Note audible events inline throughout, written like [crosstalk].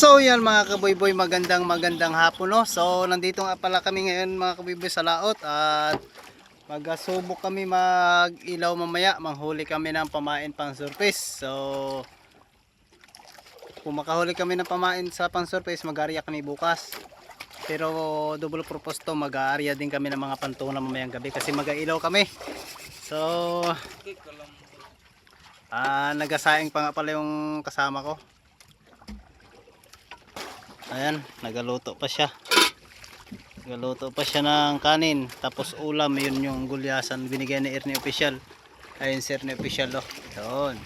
So yan mga kaboyboy, magandang magandang hapon no. So nandito nga pala kami ngayon mga kaboyboy sa laot at magasubok kami mag-ilaw mamaya, manghuli kami ng pamain pang surface. So kung makahuli kami ng pamain sa pang surface, mag-aarya kami bukas. Pero double purpose to, mag-aarya din kami ng mga pantuna mamayang gabi kasi mag-ailaw kami. So ah nagasaing pa nga pala yung kasama ko. Ayan, nagaluto pa siya. Nagaluto pa siya ng kanin. Tapos ulam, yun yung gulyasan binigay ni Ernie Official. Ayun si Ernie Official oh. Yun.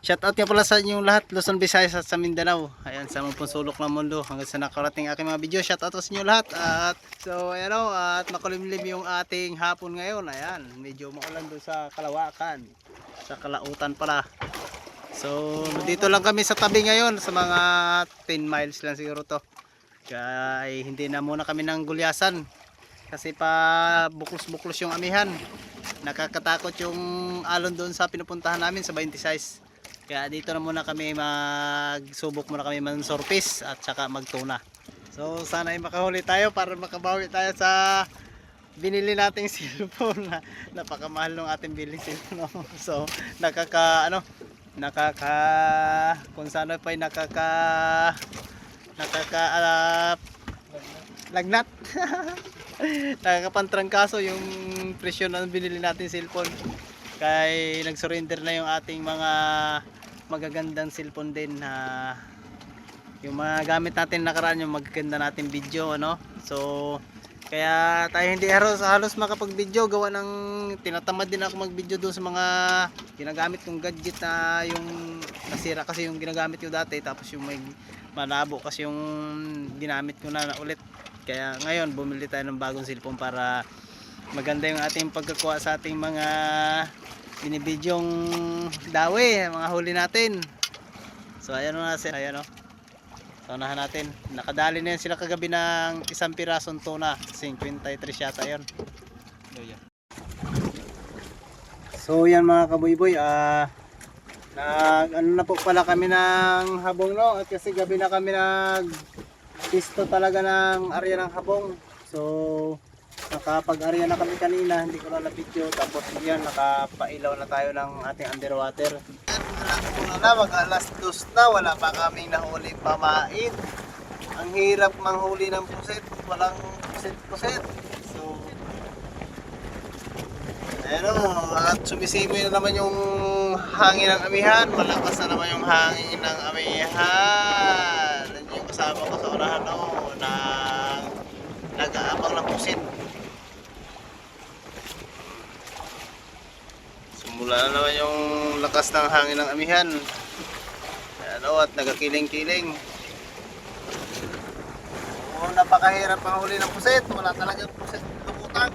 Shout out nga pala sa inyong lahat, Luzon, Visayas at sa Mindanao. Ayan, sa mga sulok ng mundo. Hanggang sa nakarating aking mga video, shout out sa inyo lahat. At so, ayan o, at makulimlim yung ating hapon ngayon. Ayan, medyo maulan doon sa Kalawakan. Sa Kalautan pala. So, dito lang kami sa tabi ngayon sa mga 10 miles lang siguro to. Kaya ay, hindi na muna kami ng gulyasan. Kasi pa buklos-buklos yung amihan. Nakakatakot yung alon doon sa pinupuntahan namin sa 26. Kaya dito na muna kami magsubok muna kami man surface at saka magtuna. So sana ay makahuli tayo para makabawi tayo sa binili nating [laughs] cellphone na napakamahal ng ating biling cellphone. [laughs] So nakaka ano nakaka kung saan pa nakaka nakaka ah, lagnat. [laughs] Nakakapantrangkaso yung presyo na binili natin cellphone. Kay nag-surrender na yung ating mga magagandang cellphone din na yung mga gamit natin nakaraan yung magaganda natin video ano? So kaya tayo hindi halos, halos makapag video gawa ng tinatamad din ako mag video doon sa mga ginagamit kong gadget na yung nasira kasi yung ginagamit ko dati. Tapos yung may malabo kasi yung ginamit ko na, na ulit. Kaya ngayon bumili tayo ng bagong cellphone para maganda yung ating pagkakuha sa ating mga binibidyong dawi mga huli natin. So ayan o natin ayan o so unahan natin. Nakadali na yan sila kagabi ng isang pirasong tuna. 53 yata yun. So yan mga kabuyboy ah nag ano na po pala kami ng habong no? At kasi gabi na kami nag pisto talaga ng area ng habong. So nakapag-area na kami kanina hindi ko na na-video. Tapos yan nakapailaw na tayo ng ating underwater. Na mag alas dos na wala pa kaming nahuli pamain. Ang hirap manghuli ng puset walang puset puset. So Pero at sumisimoy na naman yung hangin ng amihan. Malakas na naman yung hangin ng amihan. Yan yung kasama ko sa unahan no, na nag-aabang ng pusit Simula na naman yung lakas ng hangin ng amihan. Ano, at nagakiling-kiling. Oo, napakahirap ang huli ng puset. Wala talagang puset tumutan.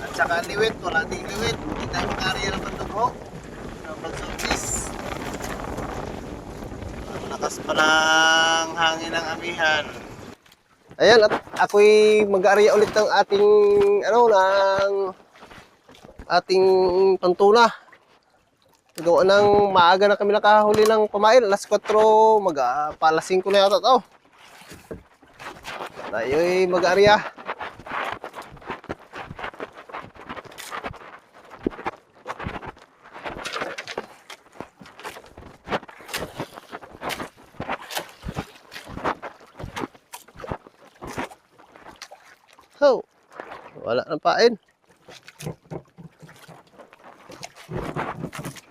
At saka liwit, wala ding liwit. Hindi tayo makarya ng pagtugho. Ng. Ang lakas pa ng hangin ng amihan. Ayan, at ako'y mag-aarya ulit ng ating, ano, ng ating pantuna. Gawa ng maaga na kami nakahuli ng pamain. Alas 4, mag uh, pala 5 na yata to. Tayo'y mag-aarya. Ho, wala nang pain.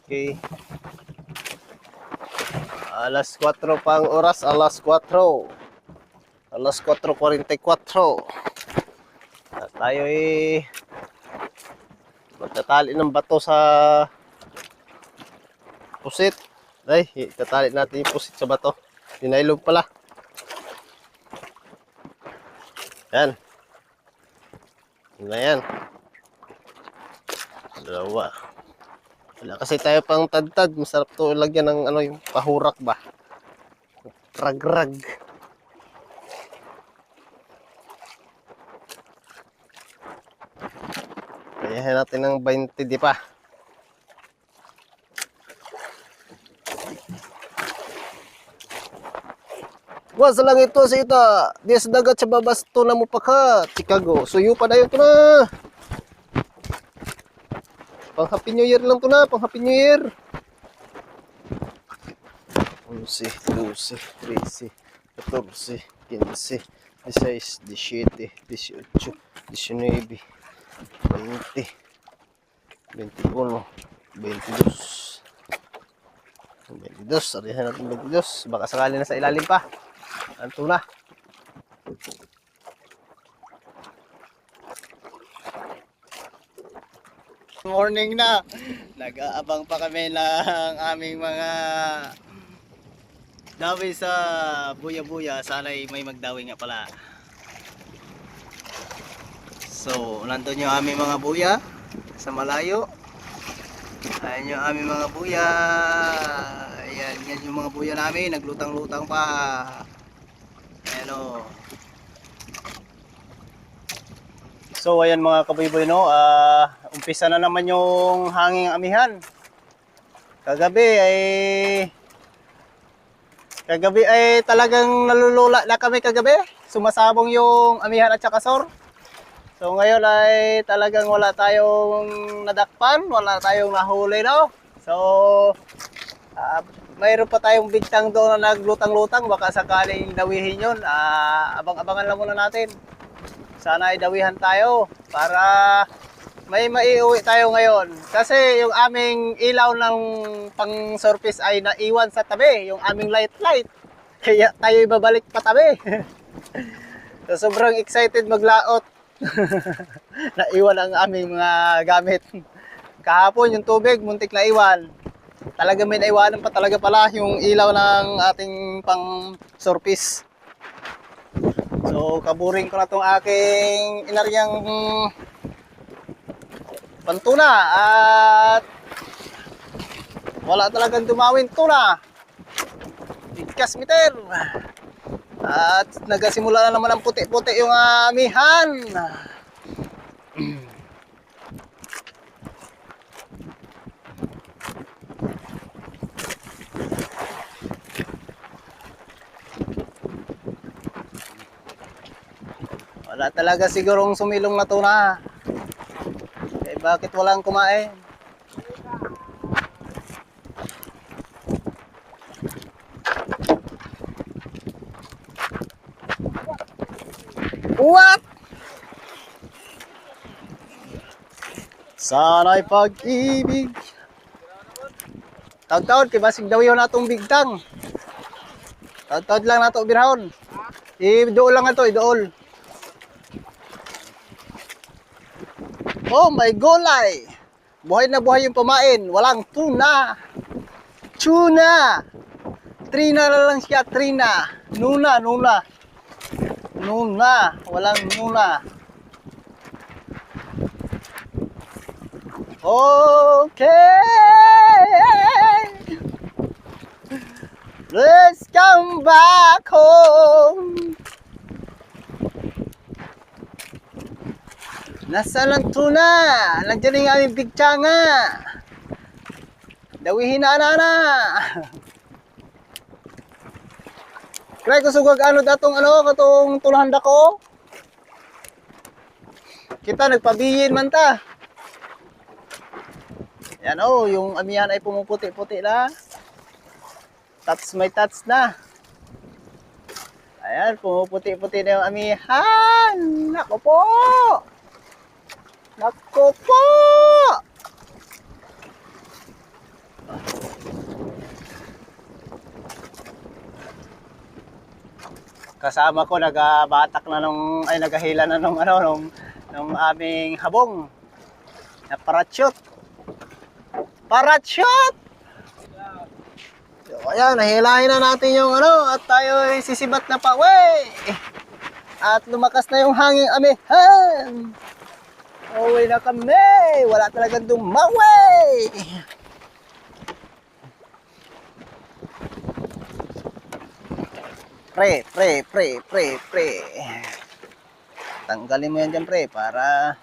Okay. Alas 4 pang oras, alas 4. Alas 4.44. At tayo ay magtatali ng bato sa pusit. Ay, itatali natin yung pusit sa bato. Dinailog pala. Yan. Yan na yan. Dalawa. Wala kasi tayo pang tadtad. Masarap to lagyan ng ano yung pahurak ba. Rag-rag. Kaya natin ng 20 di pa. Was lang ito sa ita. Di sa dagat sa babas to na mo pa ka. Chicago. Suyo pa dayon to na. Pang Happy New Year lang to na. Pang Happy New Year. 11, 12, 13, 14, 15, 16, 17, 18, 19, 20, 21, 22. 22, arihan natin 22. Baka sakali na sa ilalim pa. Ang tuna. Morning na. Nag-aabang pa kami ng aming mga dawi sa buya-buya. Sana'y may magdawi nga pala. So, nandun yung aming mga buya sa malayo. Ayan yung aming mga buya. Ayan, yan yung mga buya namin. Naglutang-lutang pa. Ayan o. So ayan mga kaboy-boy no, ah, umpisa na naman yung hanging amihan. Kagabi ay Kagabi ay talagang nalulula na kami kagabi. Sumasabong yung amihan at saka sor. So ngayon ay talagang wala tayong nadakpan, wala tayong nahuli no. So ah, mayroon pa tayong bigtang doon na naglutang-lutang baka sakaling dawihin yun. Ah, abang-abangan lang muna natin sana ay dawihan tayo para may maiuwi tayo ngayon. Kasi yung aming ilaw ng pang surface ay naiwan sa tabi, yung aming light light. [laughs] Kaya tayo babalik pa tabi. [laughs] so, sobrang excited maglaot. [laughs] naiwan ang aming mga gamit. Kahapon yung tubig, muntik na iwan. Talaga may naiwanan pa talaga pala yung ilaw ng ating pang surface. So, kaburing ko na tong aking inaryang pantuna at wala talagang dumawin tuna. Bigkas meter. At nagasimula na naman ang puti-puti yung amihan. [clears throat] Wala talaga sigurong sumilong na tuna. Eh bakit walang kumain? What? Sana'y pag-ibig. Taod-taod, kay basig daw yun natong bigtang. Taod-taod lang nato birahon. I-dool lang ato, i-dool. Oh my gulay! Buhay na buhay yung pamain. Walang tuna. Tuna! Trina na lang siya, Trina. Nuna, nuna. Nuna. Walang nuna. Okay! Let's come back home. Nasaan ang tuna? Nandiyan yung aming bigtanga. Dawihin na [laughs] na. Kaya ko sugag ano datong ano katong tulahan dako. Kita nagpabiyin man ta. Yan oh, yung amihan ay pumuputi-puti na. Tats may tats na. Ayan, pumuputi-puti na yung amihan. Nako po. Nako po! Kasama ko nagabatak na nung ay nagahila na nung ano nung nung aming habong na parachute. Parachute! So, ayan, nahilahin na natin yung ano at tayo ay sisibat na pa. Wey! At lumakas na yung hanging amihan. Uwi na kami! Wala talagang dumawi! Pre, pre, pre, pre, pre. Tanggalin mo yan dyan, pre, para...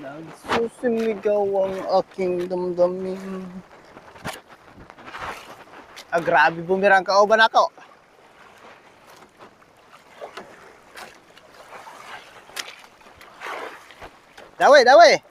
Nagsusumigaw ang aking damdamin. Ah, grabe bumirang ka ba nako? Dawe, dawe.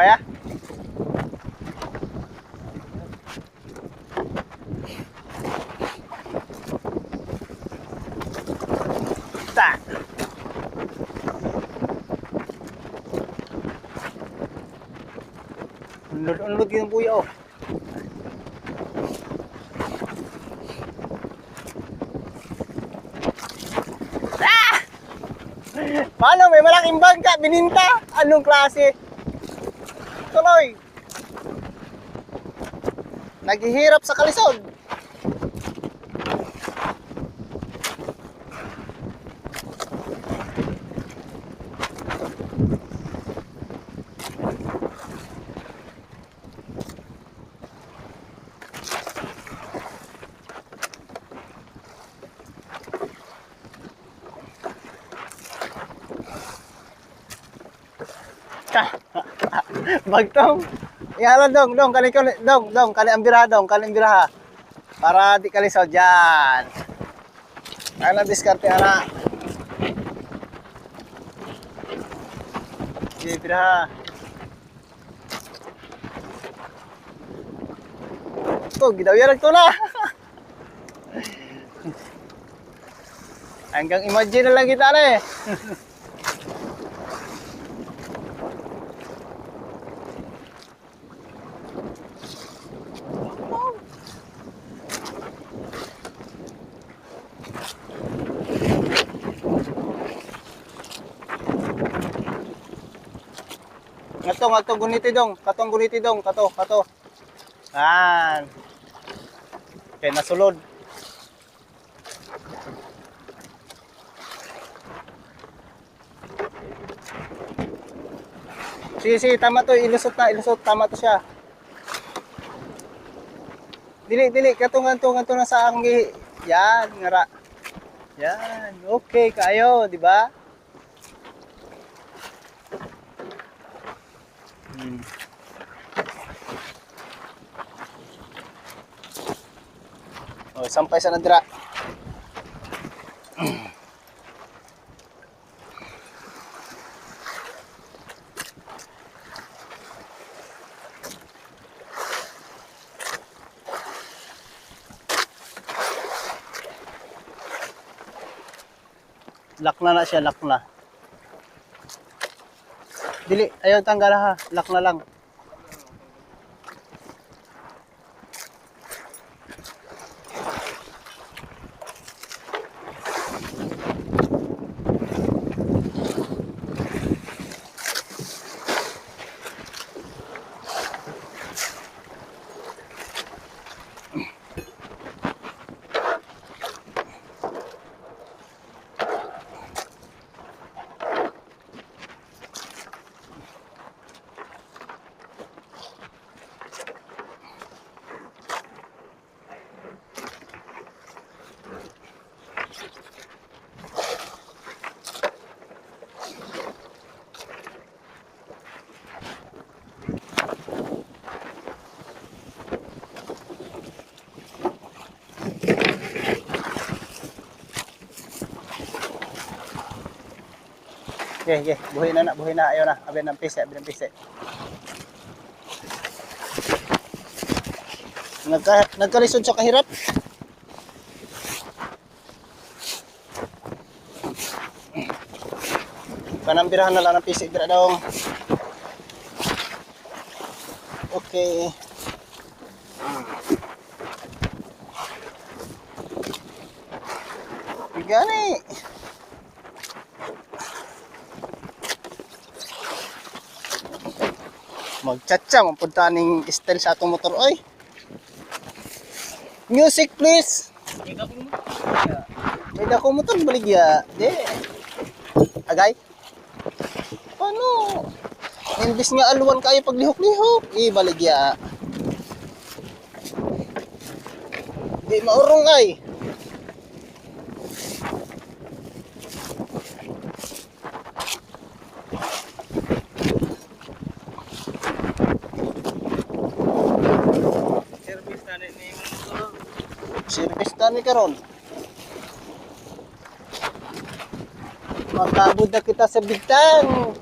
Kaya? Ta. Unlod-unlod yung buya oh. Ah! Paano? May malaking bangka, bininta. Anong klase? Tuloy. Naghihirap sa kalisod. Bagtong. Iyalan dong, dong, kali kali, dong, dong, kali ang biraha dong, kali ang biraha. Para di kali sa dyan. Ano diskarte ana? Di biraha. Ito, gidawyan ko na. [laughs] Hanggang imagine na lang kita na eh. [laughs] Ngato, ngato, guniti dong. Katong guniti dong. Kato, kato. Yan. Okay, nasulod. Sige, sige, tama to. Ilusot na, ilusot. Tama to siya. Dili, dili. Katong, kanto, kanto na sa ang gi- Yan, ngara. Yan. Okay, kayo, di ba? Sampay sa nadira. Lock na na siya, lock na. Dili, ayaw tanggal ha. Lock na lang. Okay, okay. Buhay na na, buhay na. Ayaw na. Abi ng pise, abi ng pise. Nagka, nagkalisod sa kahirap. Panambirahan na lang ng pise. Dira daw. Okay. Magchatcha, mapunta ning style sa atong motor oy. Music please. May dako mo to, baligya. Di. Agay? Paano? Imbis nga aluwan kayo paglihok-lihok. Eh, baligya. Di maurong ay. Service na ni mo. Ni karon. Makabud na kita sa bigtang.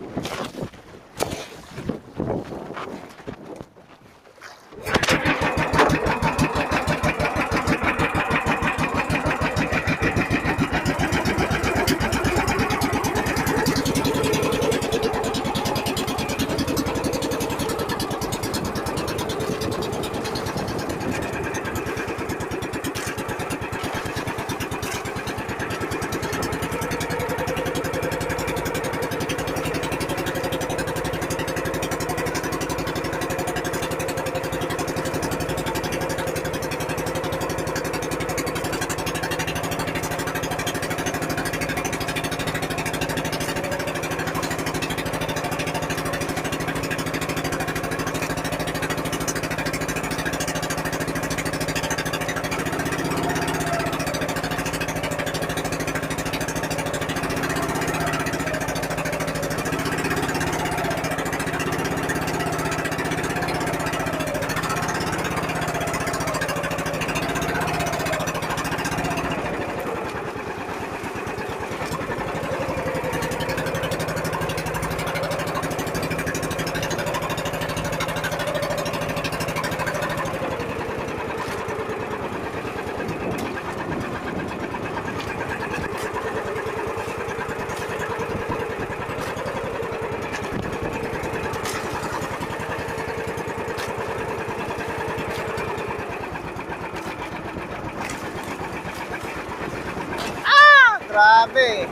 Ah! Grabe.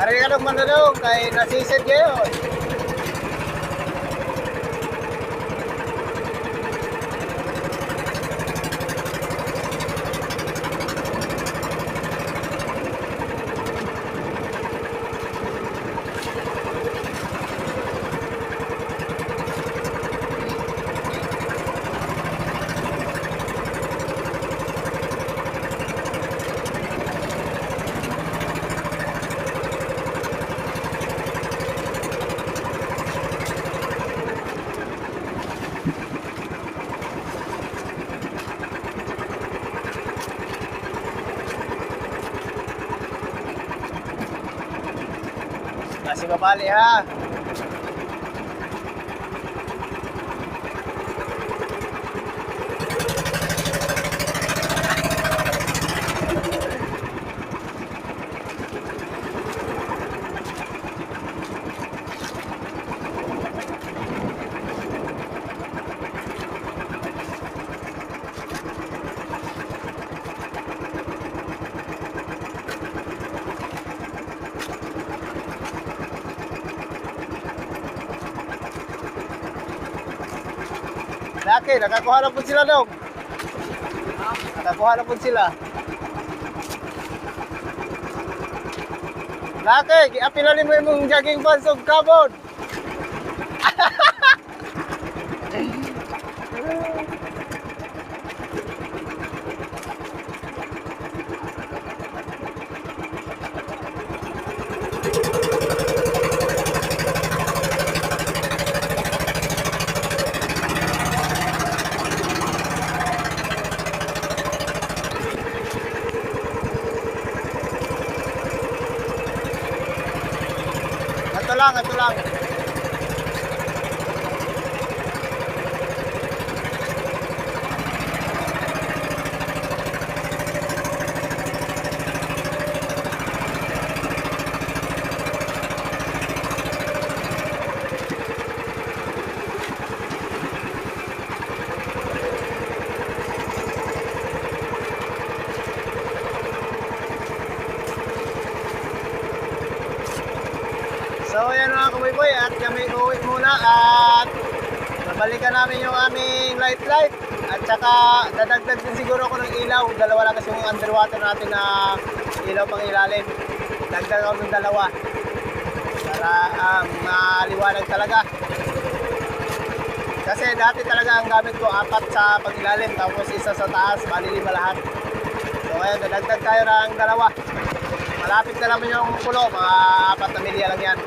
Kari ka nung mananong kay nasisid kayo. Kasi babali ha. Laki, nakakuha na po sila dong. Nakakuha na po sila. Laki, giapilan mo yung jogging pants of carbon. tulungan, tulungan. Light light at Tsaka dadagdag din siguro ako ng ilaw. Dalawa lang kasi yung underwater natin na ilaw pang ilalim. Dagdag ako ng dalawa. Para um, maliwanag talaga. Kasi dati talaga ang gamit ko apat sa pag-ilalim tapos isa sa taas, bali lima lahat. So ngayon, dadagdag tayo ng dalawa. Malapit na naman yung pulo, mga apat na milya lang yan.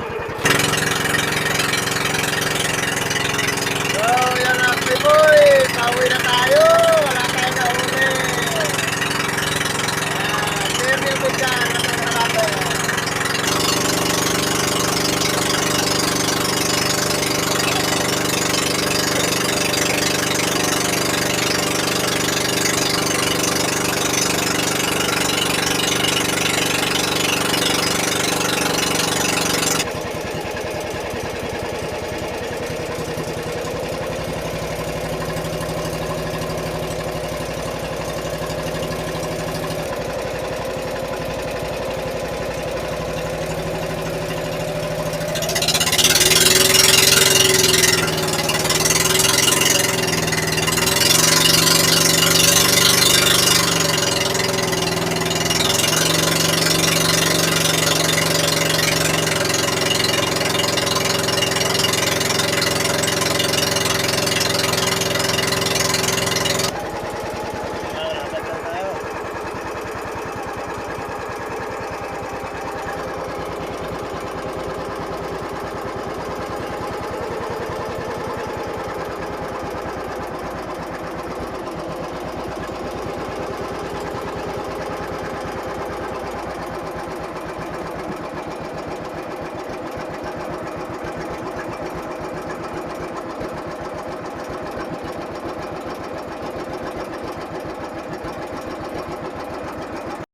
So, yan sabi ko pauwi na tayo. Wala tayong na uwi. Ayan, ah, Mary Bujano.